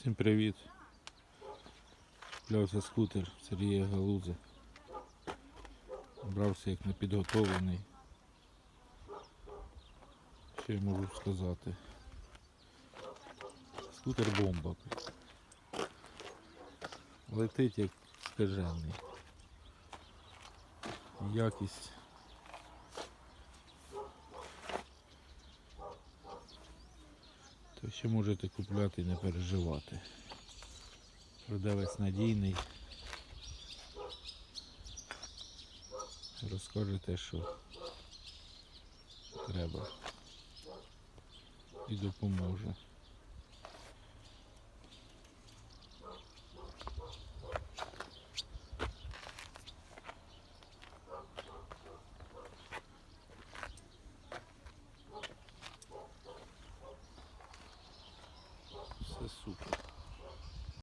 Всім привіт. Куплявся скутер Сергія Галузи. Брався як непідготовлений. Що я можу сказати? Скутер бомба. Летить як скажений. Якість. То ще можете купляти і не переживати. Продавець надійний. Розкаже те, що треба. І допоможе. Все супер.